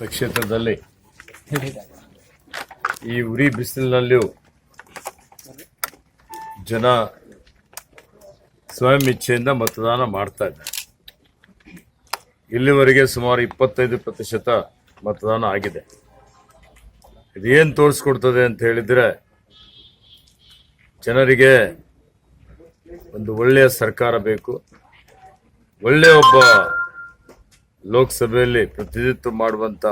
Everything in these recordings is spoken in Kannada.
ಮತಕ್ಷೇತ್ರದಲ್ಲಿ ಈ ಉರಿ ಬಿಸಿಲಿನಲ್ಲಿಯೂ ಜನ ಸ್ವಯಂ ಇಚ್ಛೆಯಿಂದ ಮತದಾನ ಮಾಡ್ತಾ ಇದ್ದಾರೆ. ಇಲ್ಲಿವರೆಗೆ ಸುಮಾರು ಇಪ್ಪತ್ತೈದು ಪ್ರತಿಶತ ಮತದಾನ ಆಗಿದೆ. ಇದೇನು ತೋರಿಸ್ಕೊಡ್ತದೆ ಅಂತ ಹೇಳಿದ್ರೆ, ಜನರಿಗೆ ಒಂದು ಒಳ್ಳೆಯ ಸರ್ಕಾರ ಬೇಕು. ಒಳ್ಳೆಯ ಒಬ್ಬ ಲೋಕಸಭೆಯಲ್ಲಿ ಪ್ರತಿನಿಧಿತ್ವ ಮಾಡುವಂತ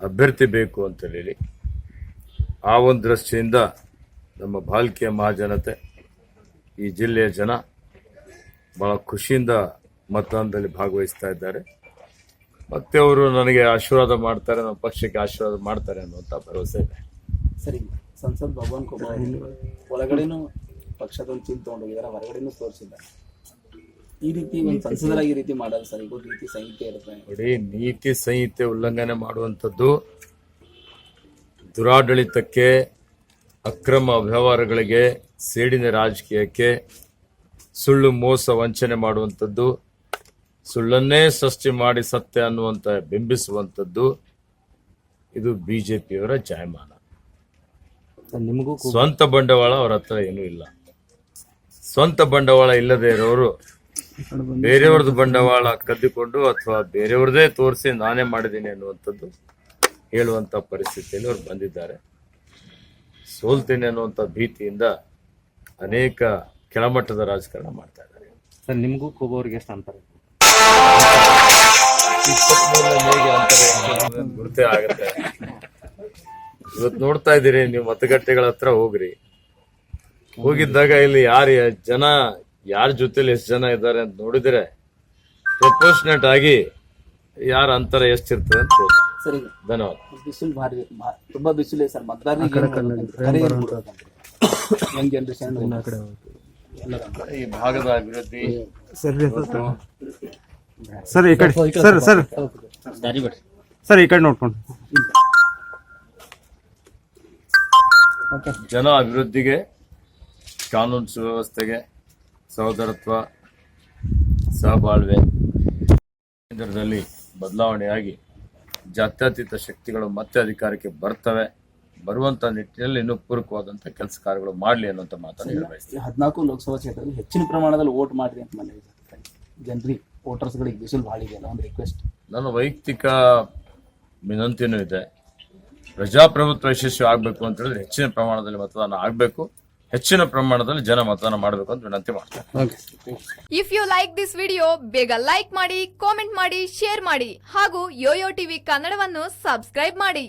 ಅಭ್ಯರ್ಥಿ ಬೇಕು ಅಂತ ಹೇಳಿ ಆ ಒಂದು ದೃಷ್ಟಿಯಿಂದ ನಮ್ಮ ಬಾಲ್ಕಿಯ ಮಹಾಜನತೆ, ಈ ಜಿಲ್ಲೆಯ ಜನ ಬಹಳ ಖುಷಿಯಿಂದ ಮತದಾನದಲ್ಲಿ ಭಾಗವಹಿಸ್ತಾ ಇದ್ದಾರೆ. ಮತ್ತೆ ಅವರು ನನಗೆ ಆಶೀರ್ವಾದ ಮಾಡ್ತಾರೆ, ನಮ್ಮ ಪಕ್ಷಕ್ಕೆ ಆಶೀರ್ವಾದ ಮಾಡ್ತಾರೆ ಅನ್ನುವಂಥ ಭರವಸೆ ಇದೆ. ಸರಿ ಸಂಸದ್ ಭಗವಾನ್ ಕುಮಾರ್ ಒಳಗಡೆನೂ ಪಕ್ಷದ ಚಿಂತೆ ತಗೊಂಡೋಗಿದ್ದಾರೆ ತೋರಿಸಿದ್ದಾರೆ. ಈ ರೀತಿ ಒಂದು ಸಂಸದರಾಗಿ ಈ ರೀತಿ ಮಾಡಲ್ಲ ಸರ್. ಈಗ ನೀತಿ ಸಂಹಿತೆ ಇರುತ್ತೆ. ನೋಡಿ ನೀತಿ ಸಂಹಿತೆ ಉಲ್ಲಂಘನೆ ಮಾಡುವಂಥದ್ದು ದುರಾಡಳಿತಕ್ಕೆ ಅಕ್ರಮ ವ್ಯವಹಾರಗಳಿಗೆ ಸೇಡಿನ ರಾಜಕೀಯಕ್ಕೆ ಸುಳ್ಳು ಮೋಸ ವಂಚನೆ ಮಾಡುವಂಥದ್ದು ಸುಳ್ಳನ್ನೇ ಸೃಷ್ಟಿ ಮಾಡಿ ಸತ್ಯ ಅನ್ನುವಂಥ ಬಿಂಬಿಸುವಂಥದ್ದು ಇದು ಬಿಜೆಪಿಯವರ ಜಾಯಮಾನ. ನಿಮಗೂ ಸ್ವಂತ ಬಂಡವಾಳ ಅವರ ಹತ್ರ ಏನೂ ಇಲ್ಲ. ಸ್ವಂತ ಬಂಡವಾಳ ಇಲ್ಲದೆ ಇರೋರು ಬೇರೆಯವ್ರದ್ದು ಬಂಡವಾಳ ಕದ್ದುಕೊಂಡು ಅಥವಾ ಬೇರೆಯವ್ರದೇ ತೋರಿಸಿ ನಾನೇ ಮಾಡಿದ್ದೀನಿ ಅನ್ನುವಂಥದ್ದು ಹೇಳುವಂತ ಪರಿಸ್ಥಿತಿಯಲ್ಲಿ ಅವ್ರು ಬಂದಿದ್ದಾರೆ. ಸೋಲ್ತೇನೆ ಅನ್ನುವಂಥ ಭೀತಿಯಿಂದ ಅನೇಕ ಕೆಳಮಟ್ಟದ ರಾಜಕಾರಣ ಮಾಡ್ತಾ ಇದ್ದಾರೆ. ಸರ್ ನಿಮಗೂ ಕೋಬೋ ಅವ್ರಿಗೆ ಎಷ್ಟು ಅಂತಾರೆ ಗುರುತೇ ಆಗುತ್ತೆ. ಇವತ್ತು ನೋಡ್ತಾ ಇದ್ದೀರಿ ನೀವು ಮತಗಟ್ಟೆಗಳ ಹತ್ರ ಹೋಗ್ರಿ. ಹೋಗಿದ್ದಾಗ ಇಲ್ಲಿ ಯಾರು ಜನ ಯಾರ ಜೊತೆಲಿ ಎಷ್ಟು ಜನ ಇದ್ದಾರೆ ಅಂತ ನೋಡಿದ್ರೆ ಪ್ರಪೋರ್ಷನೇಟ್ ಆಗಿ ಯಾರ ಅಂತರ ಎಷ್ಟಿರ್ತದೆ ಅಂತ ಸರಿ. ಧನ್ಯವಾದ. ಬಿಸಿಲು ಭಾರಿ ಭಾ- ತುಂಬಾ ಬಿಸಿಲು ಸರ್. ಮತದಾರರಿಗೆ ಯಂಗ್ ಜನರೇಷನ್ ಈ ಭಾಗದ ಅಭಿವೃದ್ಧಿ. ಸರ್ ಈ ಕಡೆ ಸರ್ ಸರ್. ಸರ್ ಈ ಕಡೆ ನೋಡ್ಕೊಂಡು. ಜನ ಅಭಿವೃದ್ಧಿಗೆ ಕಾನೂನು ಸುವ್ಯವಸ್ಥೆಗೆ ಸಹೋದರತ್ವ ಸಹಬಾಳ್ವೆ ಕೇಂದ್ರದಲ್ಲಿ ಬದಲಾವಣೆಯಾಗಿ ಜಾತ್ಯತೀತ ಶಕ್ತಿಗಳು ಮತ್ತೆ ಅಧಿಕಾರಕ್ಕೆ ಬರ್ತವೆ. ಬರುವಂತ ನಿಟ್ಟಿನಲ್ಲಿ ಇನ್ನೂ ಪೂರಕವಾದಂಥ ಕೆಲಸ ಕಾರ್ಯಗಳು ಮಾಡಲಿ ಅನ್ನೋಂಥ ಮಾತನ್ನು ಹೇಳಬಯಸ್ತೀನಿ. ಹದಿನಾಲ್ಕು ಲೋಕಸಭಾ ಕ್ಷೇತ್ರದಲ್ಲಿ ಹೆಚ್ಚಿನ ಪ್ರಮಾಣದಲ್ಲಿ ವೋಟ್ ಮಾಡಿರಿ ಅಂತ ಮನೆ ಜನರಿಗೆ ವೋಟರ್ಸ್ಗಳಿಗೆ ಬಿಸಿಲು ಭಾಳ ಇದೆಯಲ್ಲ ಒಂದು ರಿಕ್ವೆಸ್ಟ್ ನನ್ನ ವೈಯಕ್ತಿಕ ವಿನಂತಿನೂ ಇದೆ. ಪ್ರಜಾಪ್ರಭುತ್ವ ಯಶಸ್ವಿ ಆಗಬೇಕು ಅಂತ ಹೇಳಿದ್ರೆ ಹೆಚ್ಚಿನ ಪ್ರಮಾಣದಲ್ಲಿ ಮತದಾನ ಆಗಬೇಕು. ಹೆಚ್ಚಿನ ಪ್ರಮಾಣದಲ್ಲಿ ಜನ ಮತದಾನ ಮಾಡಬೇಕು ಅಂತ ವಿನಂತಿ ಮಾಡ್ತೇನೆ. If you like this video ಬೇಗ ಲೈಕ್ ಮಾಡಿ ಕಾಮೆಂಟ್ ಮಾಡಿ ಶೇರ್ ಮಾಡಿ ಹಾಗೂ ಯೋಯೋ ಟಿವಿ ಕನ್ನಡವನ್ನು ಸಬ್ಸ್ಕ್ರೈಬ್ ಮಾಡಿ.